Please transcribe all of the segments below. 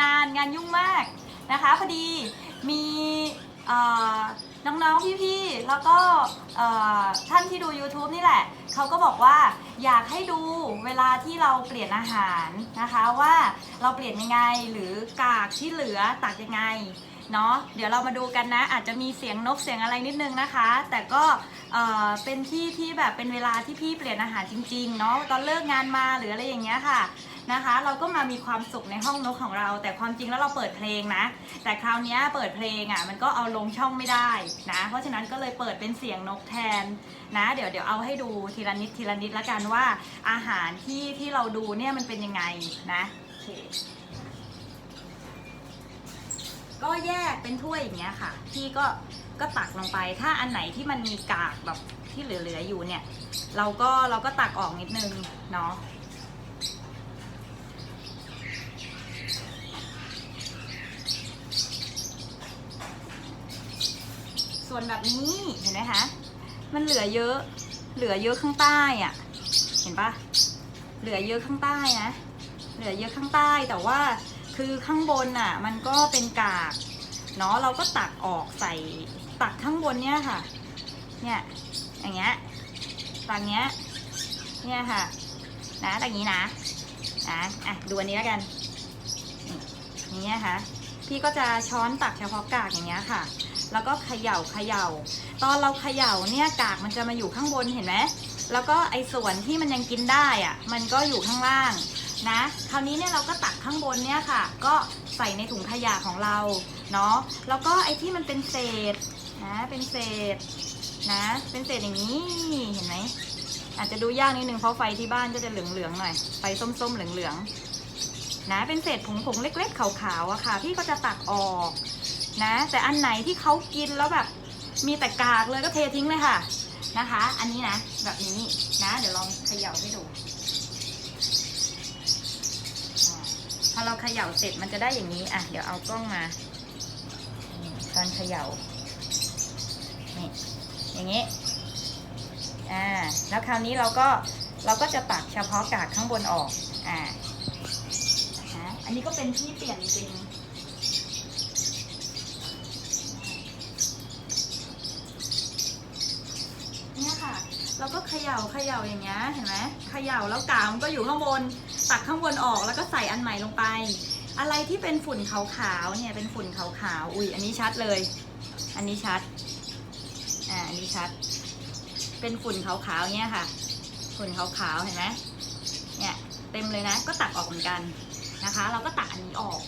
นานงานยุ่งมากนะคะพอดีมีน้องๆ พี่ๆ แล้วก็ท่านที่ดู YouTube นี่แหละ เขาก็บอกว่าอยากให้ดูเวลาที่เราเปลี่ยนอาหารนะคะว่าเราเปลี่ยนยังไงหรือกากที่เหลือตักยังไงเนาะเดี๋ยวเรามาดูกันนะ อาจจะมีเสียงนกเสียงอะไรนิดนึงนะคะ แต่ก็เป็นที่ที่แบบเป็นเวลาที่พี่เปลี่ยนอาหารจริงๆเนาะตอนเลิกงานมาหรืออะไรอย่างเงี้ยค่ะ นะคะ เราก็มามีความสุขในห้องนกของเรา แต่ความจริงแล้วเราเปิดเพลงนะ แต่คราวนี้เปิดเพลงอะมันก็เอาลงช่องไม่ได้นะ เพราะฉะนั้นก็เลยเปิดเป็นเสียงนกแทนนะ เดี๋ยวเดี๋ยวเอาให้ดูทีละนิดทีละนิดละกันว่า อาหารที่ที่เราดูเนี่ยมันเป็นยังไงนะโอเคก็แยกเป็นถ้วยอย่างเงี้ยค่ะ พี่ก็ก็ตักลงไป ถ้าอันไหนที่มันมีกากแบบที่เหลือๆอยู่เนี่ย เราก็เราก็ตักออกนิดนึงเนาะ วนแบบนี้เห็นไหมคะ มันเหลือเยอะ เหลือเยอะข้างใต้อะ่ะ เห็นปะเหลือเยอะข้างใต้นะ เหลือเยอะข้างใต้แต่ว่าคือข้างบนอะ มันก็เป็นกากเนาะเราก็ตักออกใส่ตักข้างบนเนี่ยค่ะ เนี่ยอย่างเงี้ยตอนเนี้ยเนี่ยค่ะ นะตรงนี้นะนะอะดูอันนี้แล้วกันนี่อย่างเงี้ยค่ะพี่ก็จะช้อนตักเฉพาะกากอย่างเงี้ยค่ะ แล้วก็เขย่าเขย่า ตอนเราเขย่าเนี่ยกากมันจะมาอยู่ข้างบนเห็นไหมแล้วก็ไอ้ส่วนที่มันยังกินได้อะมันก็อยู่ข้างล่างนะ คราวนี้เนี่ยเราก็ตักข้างบนเนี่ยค่ะ ก็ใส่ในถุงขยะของเราเนาะแล้วก็ไอ้ที่มันเป็นเศษนะเป็นเศษนะ เป็นเศษอย่างนี้เห็นไหมอาจจะดูยากนิดนึงเพราะไฟที่บ้านก็จะเหลืองๆหน่อยไฟส้มๆเหลืองๆนะเป็นเศษผงๆเล็ก ๆ ขาวๆอะค่ะ พี่ก็จะตักออก นะ แต่อันไหนที่เขากินแล้วแบบมีแต่กากเลยก็เททิ้งเลยค่ะนะคะ อันนี้นะแบบนี้นะ เดี๋ยวลองเขย่าให้ดูพอเราเขย่าเสร็จมันจะได้อย่างนี้อะเดี๋ยวเอากล้องมาตอนเขย่านี่อย่างนี้อ่าแล้วคราวนี้เราก็เราก็จะตักเฉพาะกากข้างบนออกอ่าฮะอันนี้ก็เป็นที่เปลี่ยนจริง เนี่ยค่ะ เราก็เขย่าเขย่าอย่างเงี้ยเห็นไหมเขย่าแล้วกากมันก็อยู่ข้างบนตักข้างบนออกแล้วก็ใส่อันใหม่ลงไป อะไรที่เป็นฝุ่นขาวๆเนี่ยเป็นฝุ่นขาวๆอุ้ยอันนี้ชัดเลย อันนี้ชัดอ่าอันนี้ชัด เป็นฝุ่นขาวๆเนี่ยค่ะ ฝุ่นขาวๆเห็นไหมเนี่ยเต็มเลยนะก็ตักออกเหมือนกันนะคะ เราก็ตักอันนี้ออก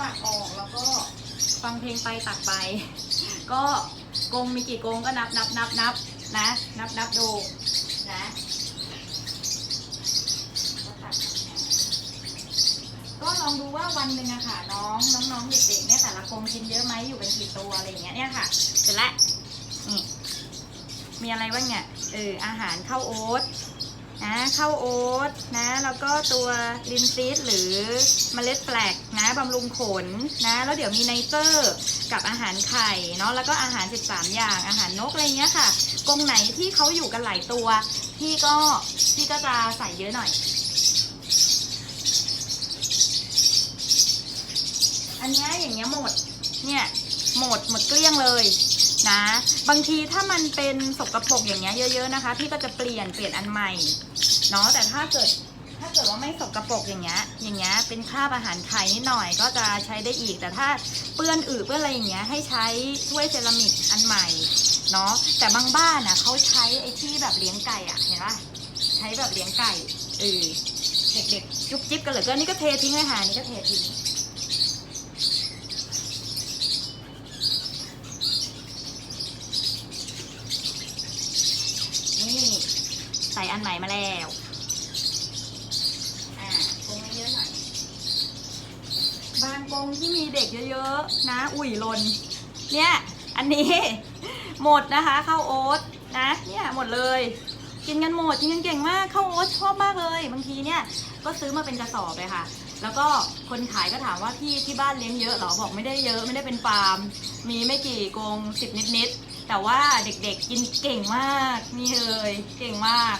ตักออกแล้วก็ฟังเพ ลงไปตักไป ก็กงมีกี่กงก็นับนับนับนับนะ นับนับดูนะก็ลองดูว่าวันหนึ่งอะค่ะน้องน้องน้องเด็กๆเนี่ยแต่ละกงกินเยอะไหมอยู่กันกี่ตัวอะไรอย่างเงี้ยเนี่ยค่ะเสร็จแล้วนี่มีอะไรบ้างเนี่ยเอออาหารข้าวโอ๊ต นะข้าวโอ๊ตนะ แล้วก็ตัวลินซีดหรือเมล็ดแปลกนะบำรุงขนนะ แล้วเดี๋ยวมีไนเตอร์กับอาหารไข่เนาะแล้วก็อาหาร 13 อย่างอาหารนกอะไรเงี้ยค่ะกรงไหนที่เขาอยู่กันหลายตัว พี่ก็พี่ก็จะใส่เยอะหน่อย อันเนี้ยอย่างเงี้ยหมดเนี่ยหมดหมดเกลี้ยงเลยนะบางทีถ้ามันเป็นสกรปรกอย่างเงี้ยเยอะ ๆนะคะ พี่ก็จะเปลี่ยนเปลี่ยนอันใหม่ เนาะแต่ถ้าเกิดถ้าเกิดว่าไม่สกรปรกอย่างเงี้ย อย่างเงี้ยเป็นคราบอาหารไข่นิดหน่อยก็จะใช้ได้อีก แต่ถ้าเปื้อนอืดเปื้อนอะไรอย่างเงี้ยให้ใช้ถ้วยเซรามิกอันใหม่เนาะแต่บางบ้านอะเขาใช้ไอ้ที่แบบเลี้ยงไก่อะเห็นปะใช้แบบเลี้ยงไก่เออเด็กๆจุ๊บจิ๊บกันเหลือเกินนี่ก็เททิ้งเลยค่ะนี่ก็เททิ้ง นี่ใส่อันใหม่มาแล้วอ่ากงเยอะๆหน่อย บางกงที่มีเด็กเยอะๆ นะ อุ่ยลน เนี่ย อันนี้ หมดนะคะข้าวโอ๊ตนะ เนี่ยหมดเลย กินกันหมดกินกันเก่งมากข้าวโอ๊ตชอบมากเลย บางทีเนี่ยก็ซื้อมาเป็นกระสอบเลยค่ะ แล้วก็คนขายก็ถามว่าพี่ที่บ้านเลี้ยงเยอะเหรอบอกไม่ได้เยอะไม่ได้เป็นฟาร์ม มีไม่กี่กรงสิบนิดๆ แต่ว่าเด็กๆกินเก่งมาก นี่เลยเก่งมาก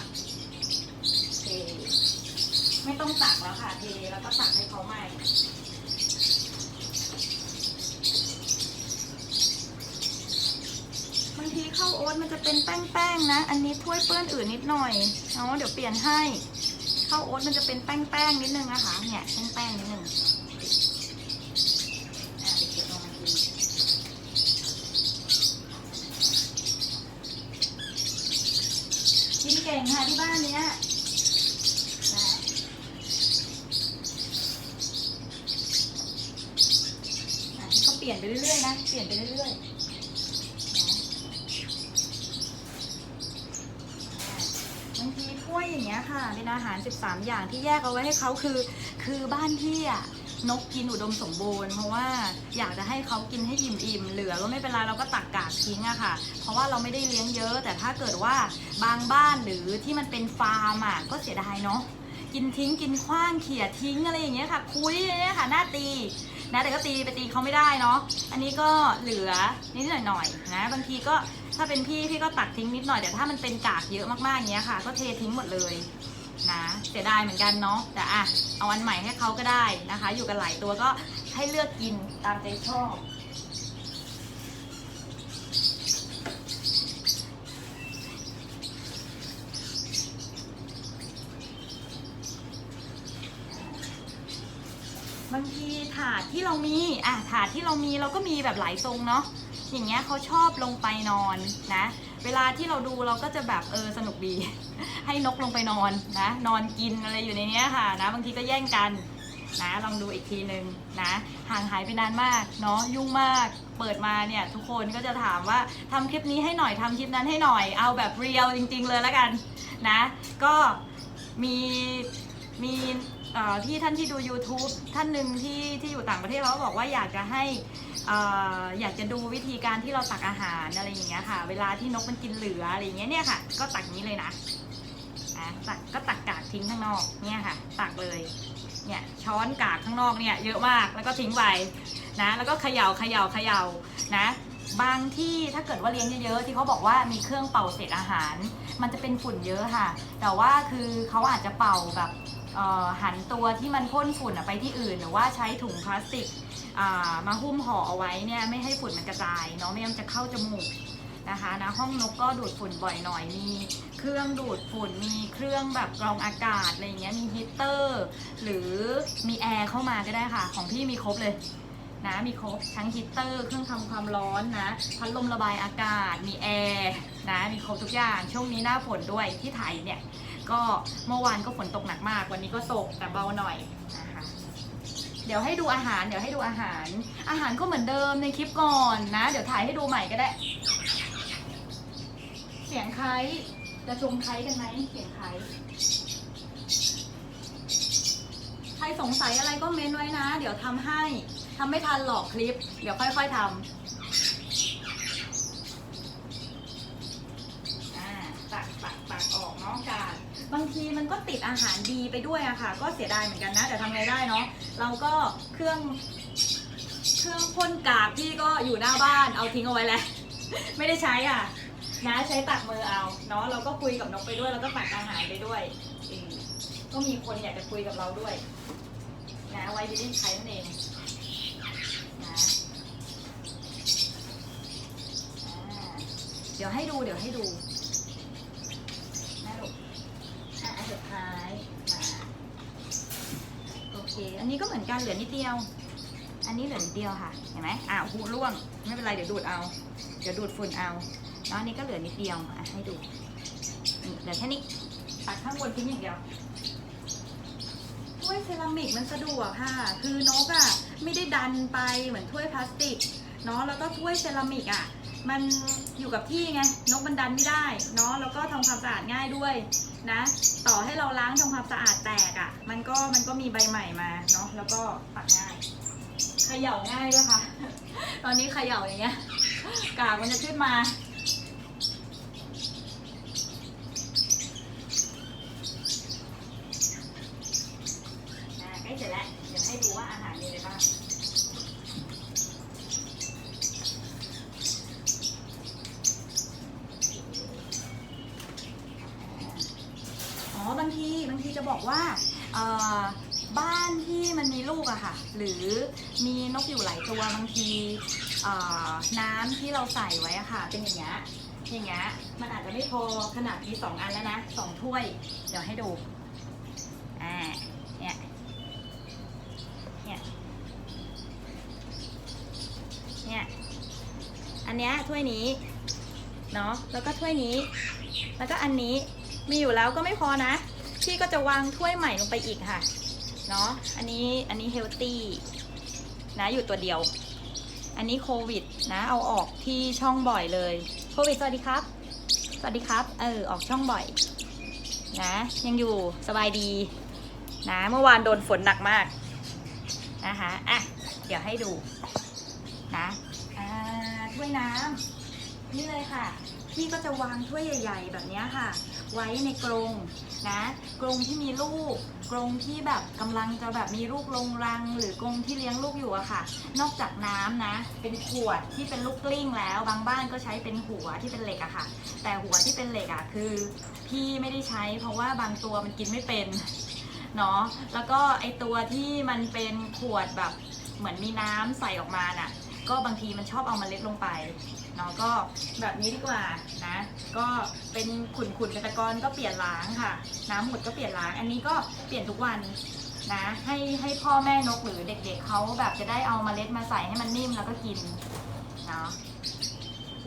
เทไม่ต้องตักแล้วค่ะเทแล้วก็ตักให้เขาใหม่บางทีข้าวโอ๊ตมันจะเป็นแป้งๆนะ อันนี้ถ้วยเปื้อนอื่นนิดหน่อยเนาเดี๋ยวเปลี่ยนให้ข้าวโอ๊ตมันจะเป็นแป้งๆนิดนึงนะคะเนี่ยแป้งๆนิดนึงอะเด็กๆลองมากิน ก่งค่ะที่บ้านเนี้ยนะอะก็เปลี่ยนไปเรื่อยๆนะ เปลี่ยนไปเรื่อยๆบางทีถ้วยอย่างเงี้ยค่ะเป็นอาหาร 13 อย่างที่แยกเอาไว้ให้เขาคือ คือบ้านพี่อะ นกกินอุดมสมบูรณ์เพราะว่าอยากจะให้เขากินให้อิ่มๆเหลือก็ไม่เป็นไรเราก็ตักกากทิ้งอะค่ะ เพราะว่าเราไม่ได้เลี้ยงเยอะ แต่ถ้าเกิดว่าบางบ้านหรือที่มันเป็นฟาร์มอะก็เสียดายเนาะกินทิ้งกินขว้างเขี่ยทิ้งอะไรอย่างเงี้ยค่ะคุยเนี่ยค่ะหน้าตีนะแต่ก็ตีไปตีเขาไม่ได้เนาะอันนี้ก็เหลือนิดหน่อยๆนะบางทีก็ถ้าเป็นพี่พี่ก็ตักทิ้งนิดหน่อยแต่ถ้ามันเป็นกากเยอะมากๆอย่างเงี้ยค่ะ ก็เททิ้งหมดเลย นะเสียดายเหมือนกันเนาะแต่อะเอาอันใหม่ให้เขาก็ได้นะคะ อยู่กันหลายตัวก็ให้เลือกกินตามใจชอบบางทีถาดที่เรามีอะถาดที่เรามีเราก็มีแบบหลายทรงเนาะอย่างเงี้ยเขาชอบลงไปนอนนะ เวลาที่เราดูเราก็จะแบบเออสนุกดี ให้นกลงไปนอนนะ นอนกินอะไรอยู่ในนี้ค่ะนะ บางทีก็แย่งกันนะลองดูอีกทีหนึ่งนะห่างหายไปนานมากเนาะยุ่งมากเปิดมาเนี่ยทุกคนก็จะถามว่าทำคลิปนี้ให้หน่อยทำคลิปนั้นให้หน่อยเอาแบบเรียลจริง ๆ เลยแล้วกันนะก็มีมีพี่ท่านที่ดู YouTube ท่านหนึ่งที่ที่อยู่ต่างประเทศเขาบอกว่าอยากจะให้ อยากจะดูวิธีการที่เราตักอาหารอะไรอย่างเงี้ยค่ะ เวลาที่นกมันกินเหลืออะไรอย่างเงี้ยเนี่ยค่ะ ก็ตักนี้เลยนะอะตักก็ตักกากทิ้งข้างนอกเนี่ยค่ะ ตักเลยเนี่ยช้อนกากข้างนอกเนี่ยเยอะมากแล้วก็ทิ้งไปนะแล้วก็เขย่าเขย่าเขย่านะบางที่ถ้าเกิดว่าเลี้ยงเยอะๆที่เขาบอกว่ามีเครื่องเป่าเศษอาหาร มันจะเป็นฝุ่นเยอะค่ะ แต่ว่าคือเขาอาจจะเป่าแบบหันตัวที่มันพ่นฝุ่นไปที่อื่น หรือว่าใช้ถุงพลาสติก มาหุ้มห่อเอาไว้เนี่ยไม่ให้ฝุ่นมันกระจายเนาะไม่งั้นจะเข้าจมูกนะคะนะห้องนกก็ดูดฝุ่นบ่อยหน่อยมีเครื่องดูดฝุ่นมีเครื่องแบบกรองอากาศอะไรอย่างเงี้ยมีฮีเตอร์ หรือมีแอร์เข้ามาก็ได้ค่ะ ของพี่มีครบเลยนะมีครบทั้งฮีเตอร์เครื่องทำความร้อนนะพัดลมระบายอากาศมีแอร์นะมีครบทุกอย่างช่วงนี้หน้าฝนด้วยที่ไทยเนี่ยก็เมื่อวานก็ฝนตกหนักมาก วันนี้ก็ตกแต่เบาหน่อย เดี๋ยวให้ดูอาหาร เดี๋ยวให้ดูอาหาร อาหารก็เหมือนเดิมในคลิปก่อนนะ เดี๋ยวถ่ายให้ดูใหม่ก็ได้ เสียงใครจะชมใครกันไหมเสียงใครใครสงสัยอะไรก็เม้นไว้นะ เดี๋ยวทำให้ทำไม่ทันหรอกคลิป เดี๋ยวค่อยๆทำอ่าตักตักตักออกนาะกาดบางทีมันก็ติดอาหารดีไปด้วยอะค่ะ ก็เสียดายเหมือนกันนะ แต่ทำไงได้เนาะ เราก็เครื่องเครื่องพ่นกากพี่ก็อยู่หน้าบ้านเอาทิ้งเอาไว้แล้ว ไม่ได้ใช้อะนะใช้ตักมือเอาเนาะเราก็คุยกับนกไปด้วยแล้วก็ตักอาหารไปด้วยอืมก็มีคนอยากจะคุยกับเราด้วย นะไว้จะได้ใช้นั่นเองนะเดี๋ยวให้ดูเดี๋ยวให้ดูนะลูกอะอันสุดท้ายมาโอันนี้ก็เหมือนกันเหลือนิดเดียว อันนี้เหลือนิดเดียวค่ะ เห็นไหมอ่าวหูร่วง ไม่เป็นไร เดี๋ยวดูดเอา เดี๋ยวดูดฝุ่นเอาแล้วอันนี้ก็เหลือนิดเดียวอะให้ดูเหลือแค่นี้ตัดข้างบนทิ้งอย่างเดียวถ้วยเซรามิกมันสะดวกค่ะ คือนกอะไม่ได้ดันไปเหมือนถ้วยพลาสติกเนาะแล้วก็ถ้วยเซรามิกอะมันอยู่กับที่ไงนกมันดันไม่ได้เนาะแล้วก็ทำความสะอาดง่ายด้วย นะ ต่อให้เราล้างทำความสะอาดแตกอะ มันก็มันก็มีใบใหม่มาเนาะแล้วก็ตัดง่ายเขย่าง่ายด้วยค่ะ ตอนนี้เขย่าอย่างเงี้ยกากมันจะขึ้นมาอ่าใกล้เสร็จแล้ว เดี๋ยว อ่อบ้านที่มันมีลูกอะค่ะ หรือมีนกอยู่หลายตัว บางทีเอ่อน้ำที่เราใส่ไว้อะค่ะ เป็นอย่างเงี้ยอย่างเงี้ยมันอาจจะไม่พอขนาดมีสองอันแล้วนะสองถ้วย เดี๋ยวให้ดูอ่าเนี่ยเนี่ยเนี่ยอันเนี้ยถ้วยนี้เนาะแล้วก็ถ้วยนี้ แล้วก็อันนี้มีอยู่แล้วก็ไม่พอนะพี่ก็จะวางถ้วยใหม่ลงไปอีกค่ะเนาะอันนี้อันนี้เฮลตี้ นะอยู่ตัวเดียว อันนี้โควิดนะเอาออกที่ช่องบ่อยเลยโควิดสวัสดีครับ สวัสดีครับ เออออกช่องบ่อย นะ ยังอยู่สบายดี นะเมื่อวานโดนฝนหนักมากนะคะอะเดี๋ยวให้ดูนะอ่าถ้วยน้ำนี่เลยค่ะพี่ก็จะวางถ้วยใหญ่ ๆ แบบนี้ค่ะ ไว้ในกรง นะกรงที่มีลูกกรงที่แบบกำลังจะแบบมีลูกลงรัง หรือกรงที่เลี้ยงลูกอยู่อะค่ะ นอกจากน้ำนะ เป็นขวดที่เป็นลูกกลิ้งแล้ว บางบ้านก็ใช้เป็นหัวที่เป็นเหล็กอะค่ะ แต่หัวที่เป็นเหล็กอะคือ พี่ไม่ได้ใช้เพราะว่าบางตัวมันกินไม่เป็นเนาะแล้วก็ไอตัวที่มันเป็นขวดแบบเหมือนมีน้ำใส่ออกมาน่ะ ก็บางทีมันชอบเอามาเล็ดลงไป เนาะก็แบบนี้ดีกว่านะ ก็เป็นขุนขุนๆเป็นตะกอนก็เปลี่ยนล้างค่ะ น้ำหมดก็เปลี่ยนล้าง อันนี้ก็เปลี่ยนทุกวันนะให้ให้พ่อแม่นกหรือเด็กๆเขาแบบจะได้เอามาเมล็ดมาใส่ให้มันนิ่มแล้วก็กินเนาะ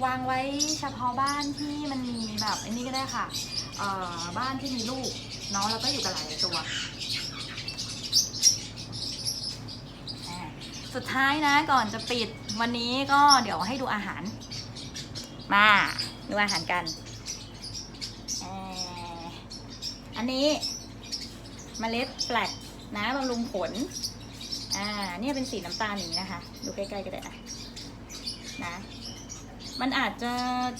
วางไว้เฉพาะบ้านที่มันมีแบบอันนี้ก็ได้ค่ะเอ่อบ้านที่มีลูกเนาะแล้วก็อยู่กับหลายตัว สุดท้ายนะก่อนจะปิดวันนี้ก็เดี๋ยวให้ดูอาหาร มาดูอาหารกันอันนี้มเมล็ดแปลกนะบำรุงผล อ่า เนี่ยเป็นสีน้ำตาลอย่างนี้นะคะ ดูใกล้ๆก็ได้อะนะ มันอาจจะ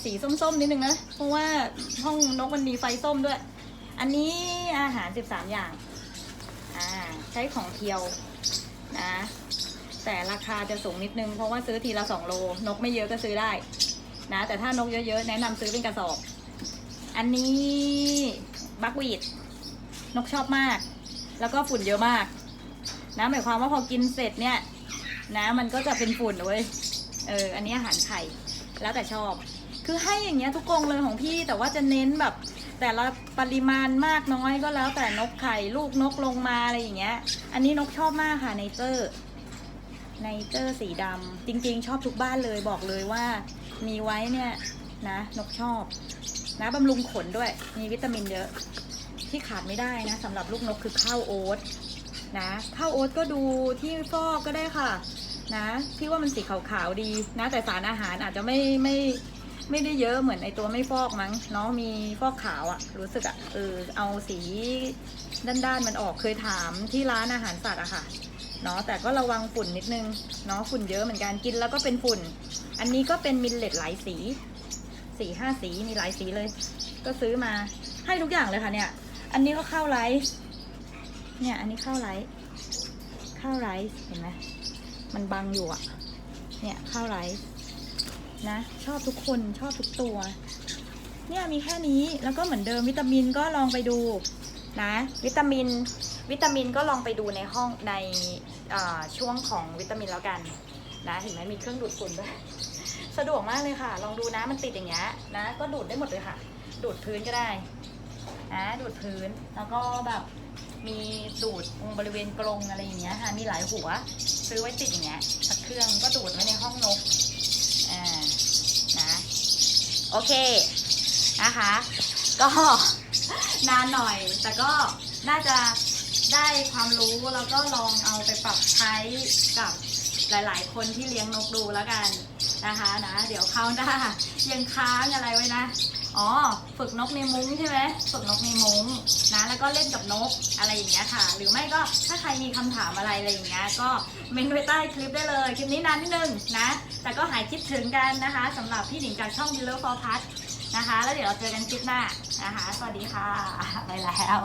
สีส้มๆนิดนึงนะ เพราะว่าห้องนกมันมีไฟส้มด้วย อันนี้อาหาร 13 อย่าง อ่า ใช้ของเทียวนะ แต่ราคาจะสูงนิดนึง เพราะว่าซื้อทีละ 2 โล นกไม่เยอะก็ซื้อได้ นะ แต่ถ้านกเยอะๆ แนะนำซื้อเป็นกระสอบ อันนี้บักวีดนกชอบมาก แล้วก็ฝุ่นเยอะมากนะหมายความว่าพอกินเสร็จเนี่ย นะมันก็จะเป็นฝุ่นเว้ยเอออันนี้อาหารไข่แล้วแต่ชอบ คือให้อย่างเงี้ยทุกกรงเลยของพี่แต่ว่าจะเน้นแบบ แต่ละปริมาณมากน้อยก็แล้วแต่นกไข่ลูกนกลงมาอะไรอย่างเงี้ย อันนี้นกชอบมากค่ะในเจอร์ในเจอร์สีดำจริงๆ ชอบทุกบ้านเลยบอกเลยว่า มีไว้เนี่ยนะนกชอบนะบำรุงขนด้วย มีวิตามินเยอะ ที่ขาดไม่ได้นะสำหรับลูกนกคือข้าวโอ๊ตนะข้าวโอ๊ตก็ดูที่ฟอกก็ได้ค่ะ นะที่ว่ามันสีขาวๆดีนะแต่สารอาหารอาจจะไม่ไม่ไม่ได้เยอะเหมือนไอตัวไม่ฟอกมั้งเนาะมีฟอกขาวอะรู้สึกอะเออเอาสีด้านๆมันออกเคยถามที่ร้านอาหารสัตว์อะค่ะ เนาะแต่ก็ระวังฝุ่นนิดนึงเนาะฝุ่นเยอะเหมือนกันกินแล้วก็เป็นฝุ่น อันนี้ก็เป็นมิลเลตหลายสีสี่ห้าสีมีหลายสีเลย ก็ซื้อมาให้ทุกอย่างเลยค่ะเนี่ย อันนี้ก็ข้าวไรซ์เนี่ย อันนี้ข้าวไรซ์ข้าวไรซ์เห็นไหมมันบังอยู่อะเนี่ยข้าวไรซ์นะ ชอบทุกคนชอบทุกตัว เนี่ยมีแค่นี้แล้วก็เหมือนเดิมวิตามินก็ลองไปดูนะ วิตามิน วิตามินก็ลองไปดูในห้องใน ช่วงของวิตามินแล้วกันนะเห็นไหมมีเครื่องดูดฝุ่นด้วยสะดวกมากเลยค่ะ ลองดูนะมันติดอย่างเงี้ยนะ ก็ดูดได้หมดเลยค่ะ ดูดพื้นก็ได้นะดูดพื้นแล้วก็แบบมีดูดตรงบริเวณกรงอะไรอย่างเงี้ยค่ะมีหลายหัว ซื้อไว้ติดอย่างเงี้ยสักเครื่องก็ดูดไว้ในห้องนกอ่านะโอเคนะคะ ก็นานหน่อยแต่ก็น่าจะ ได้ความรู้แล้วก็ลองเอาไปปรับใช้กับหลายๆ คนที่เลี้ยงนกดูแล้วกันนะคะนะเดี๋ยวคราวหน้ายังค้างอะไรไว้นะอ๋อฝึกนกในมุ้งใช่ไหมฝึกนกในมุ้งนะแล้วก็เล่นกับนกอะไรอย่างเงี้ยค่ะ หรือไม่ก็ถ้าใครมีคำถามอะไรอะไรอย่างเงี้ยก็เมนไว้ใต้คลิปได้เลยคลิปนี้นานนิดนึงนะแต่ก็หายคิดถึงกันนะคะสำหรับพี่หนิงจากช่อง b i l l e r for Pet นะคะ แล้วเดี๋ยวเราเจอกันคลิปหน้านะคะ สวัสดีค่ะไปแล้ว